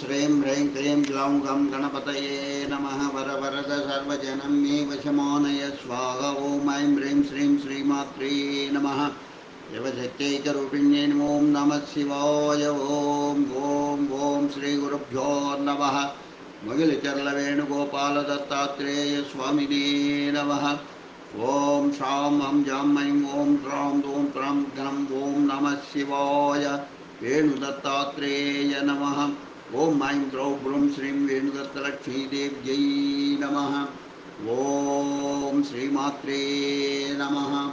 श्रीं ह्रीं क्लीं ग्लौं गं गणपतये नमः वरवरद सर्वजनं मे वशमानय स्वाहा ॐ ऐं ह्रीं श्रीं श्रीमात्रे नमः शिवशक्त्यैकरूपिण्यै ॐ नमः शिवाय ॐ ॐ ॐ श्रीगुरुभ्यो नमः मुगिलचर्लवेणुगोपालदत्तात्रेयस्वामिने नमः ॐ श्रां हं जां ऐं ॐ ह्रां ॐ त्रां घ्नं ॐ नमः शिवाय वेणुदत्तात्रेय नमः ॐ ऐं द्रौ ब्रूं श्रीं वेणुदत्तलक्ष्मीदेव्यै नमः। ॐ श्रीमात्रे नमः।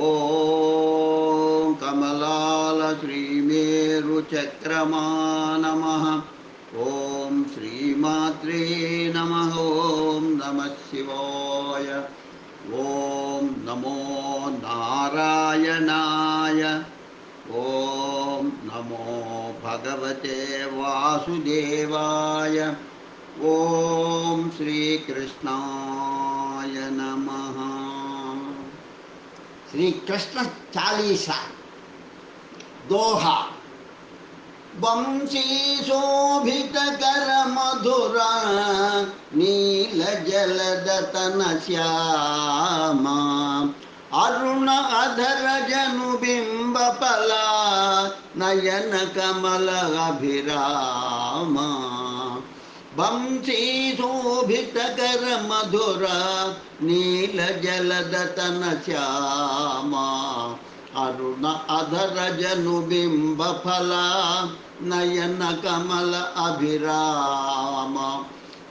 ॐ कमलालश्रीमेरुचक्रमा नमः। ॐ श्रीमात्रे नमः। ॐ नमः शिवाय। ॐ नमो नारायणाय। ॐ नमो भगवते वासुदेवाय। ॐ श्रीकृष्णाय नमः। श्री कृष्ण चालीसा। दोहा। वंशी शोभित अरुण अधर जनु बिंब पला, नयन कमल अभिरामा। कर मधुरा, नील जलदतन श्यामा। अरुण अधर जनु बिंब फला, नयन कमल अभिराम।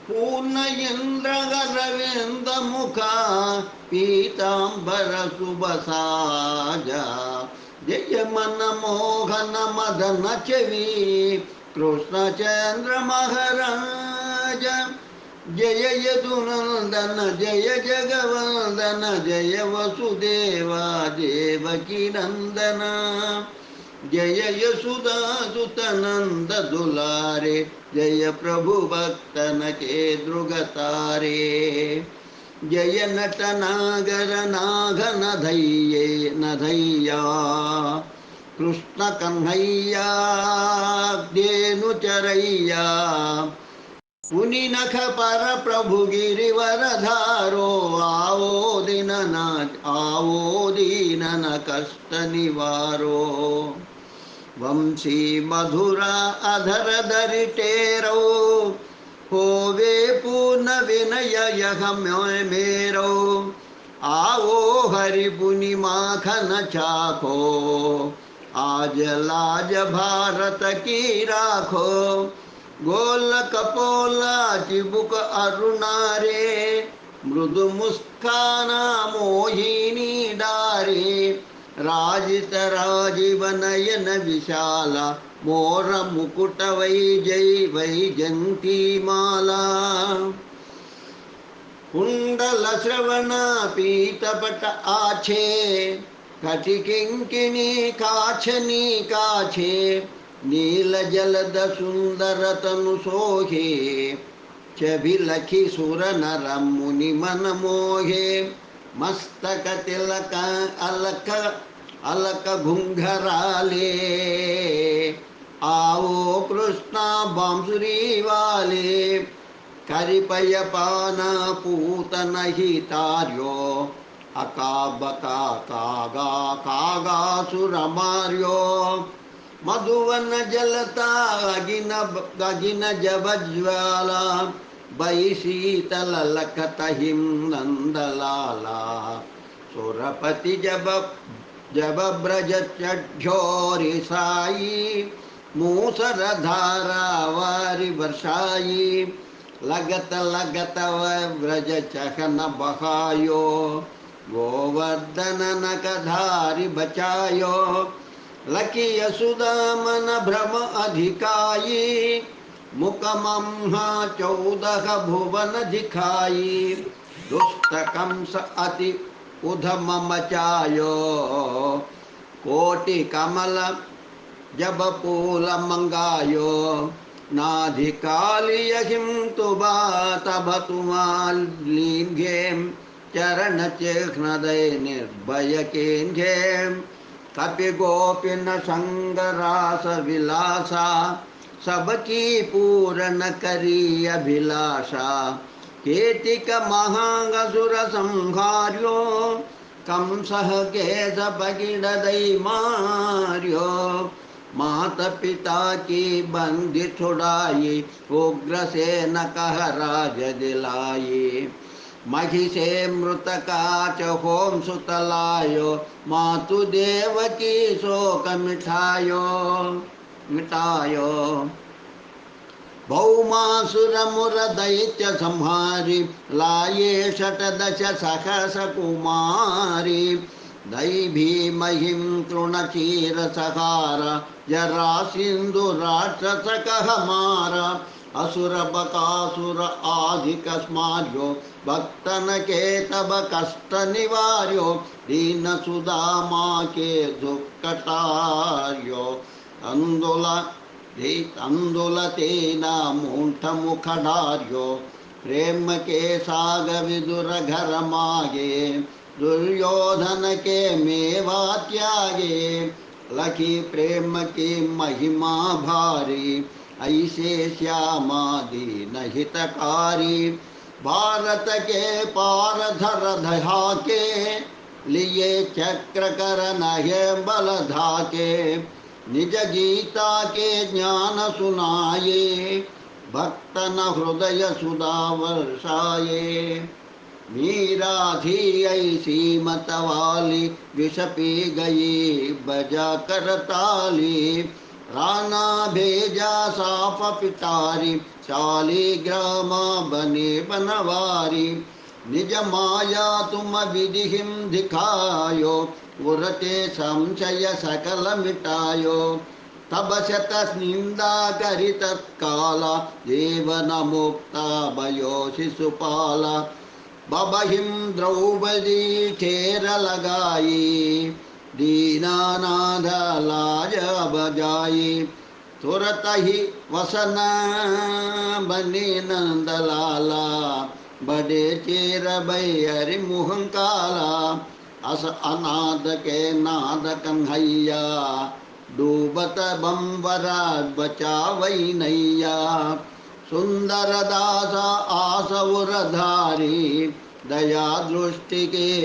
पूर्ण इंद्र रविंद मुख पीतांबर सुबसाजा जय मन मोहन मदन चवी कृष्ण चंद्र महाराज जय यदुनंदन जय जगवंदन जय वसुदेवा देवकी नंदन जय यशुदा सुतनंद दुलारे, जय प्रभु भक्तन के द्रुगतारे जय नट नागर नाघन धैये नधैया, कृष्ण कन्हैया देनु चरैया। पुनि नख पर प्रभु गिरिवर धारो, आओ दीननाथ आओ दीनन कष्ट निवारो। वंशी मधुरा अधर धरि टेरो। होवे पूर्ण विनय यह मेरो। आओ हरि पुनि माखन चाखो। आज लाज भारत की राखो। गोल कपोला चिबुक अरुणारे। मृदु मुस्काना मोहिनी डारे। राजित राजीव नयन विशाला, मोर मुकुट वै जय वैजंती माला। कुंडल श्रवण पीतपट आछे, कटि किंकिणी काछनी काछे, नील जलद सुंदर तनु सोहे चभिलखि सुर नर मुनि मन मोहे। मस्तक तिलक अलक अलक घुंघराले। आओ कृष्णा बांसुरी वाले। करिपय पाना पूतन ही तार्यो। अका बका कागा कागा सुर मार्यो। मधुवन जलता अगिन अगिन जब ज्वाला बई शीतल लखत हिम नंदलाला। सुरपति जब जब ब्रज चढ़ोरी मूसर धारा वारी वर्षाई, लगत लगत व्रज चखन बहायो गोवर्धन नकधारी बचायो लकी यशुदा मन भ्रम अधिकाई मुकमहा चौदह भुवन दिखाई दुष्ट कंस अति उधम मचायो कोटि कमल जब पूल मंगायो नाधिकालियहिं तु गोपिन संग रास विलासा सबकी पूर्ण करी अभिलाषा। केतिक महागसुर कंसः केश पगिड़दई मार्यो। मात पिता की बंदी छुड़ाई उग्र से न कह राज दिलाई। महिषे मृतकाच होम सुतलायो मातु देव की शोक मिठायो, मिटायो। भौमासुरमुर दैत्य संहारी लाये षटदश सहस कुमारी दैभी महिं तृणचीरसहार जरा सिंधु राक्षस कह मार असुर बकासुर आधिकस्मार्यो भक्तन के तब कष्ट निवार्यो दीन सुदामा के दुःखटार्यो अंदोला मागे, दुर्योधन के मेवा त्यागे। लखी प्रेम की महिमा भारी, ऐसे श्यामा दीन हितकारी भारत के पार धर धहा के लिए चक्र कर नहे बल धाके। निज गीता के ज्ञान सुनाये भक्त न हृदय सुधा वर्षाये मीरा थी ऐसी मतवाली विष पी गई बजा कर ताली। राना भेजा साफ़ पिटारी चाली ग्राम बने बनवारी। निज माया तुम विधिहिम दिखायो उरते संशय सकल मिटायो तब शत निंदा करि तत्काला देवन मुक्ता भयो शिशुपाला। बबहिम द्रौपदी ठेर लगाई दीनानाथ लाज बजाई तुरत ही वसन बने नंदलाला बड़े चेर बैरि मुहंकाला अस अनाद के नाद कन्हैया। डूबत बम्बरा बचावई नैया। सुंदर दास आसुर धारी। दया दृष्टि के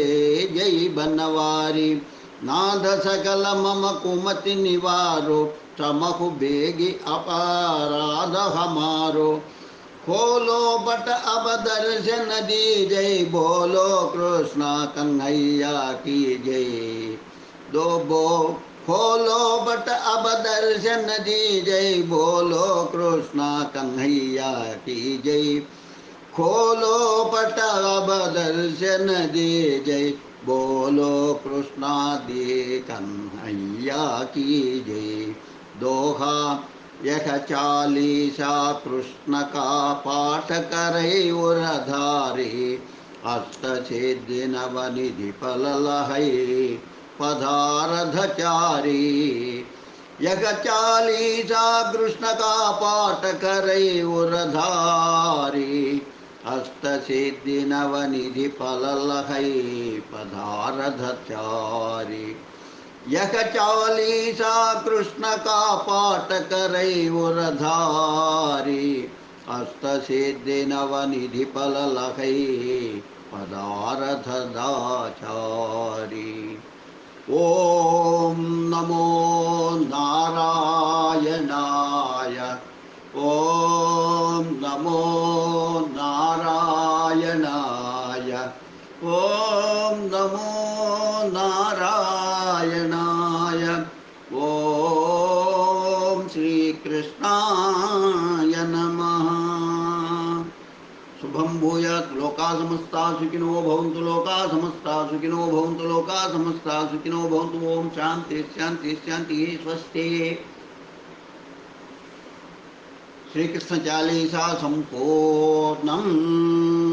जय बनवारी। नाद सकल मम कुमति निवारो। चमकु बेगी अपराध हमारो। खोलो बट अब दर्शन दी जय बोलो कृष्णा कन्हैया की जय दो बो, खोलो बट अब दर्शन दी जय बोलो कृष्णा कन्हैया की जय खोलो बट अब दर्शन दे जय बोलो कृष्णा दे कन्हैया की जय दोहा यह चालीसा कृष्ण का पाठ करे उरधारे अष्ट छेद्य नवनिधि फल लहै पदारधचारी यह चालीसा कृष्ण का पाठ करे उरधारी अष्ट सिद्धि नवनिधि फल लहै पदारधचारी यह चालीसा कृष्ण का पाठ करे उरधारी। अष्ट सिद्धि नवनिधि फल लहै पदारथदाचारी। ॐ नमो नारायणाय। ॐ नमो नारायणाय। ॐ नमो नारायणाय। ॐ श्रीकृष्णाय नमः। शुभम भूयात् लोका सुखिनो भवन्तु लोका सुखिनो भवन्तु लोका सुखिनो भवन्तु। ओम शांति शांति शांति, स्वस्ति। श्री कृष्ण चालीसा संपूर्णम।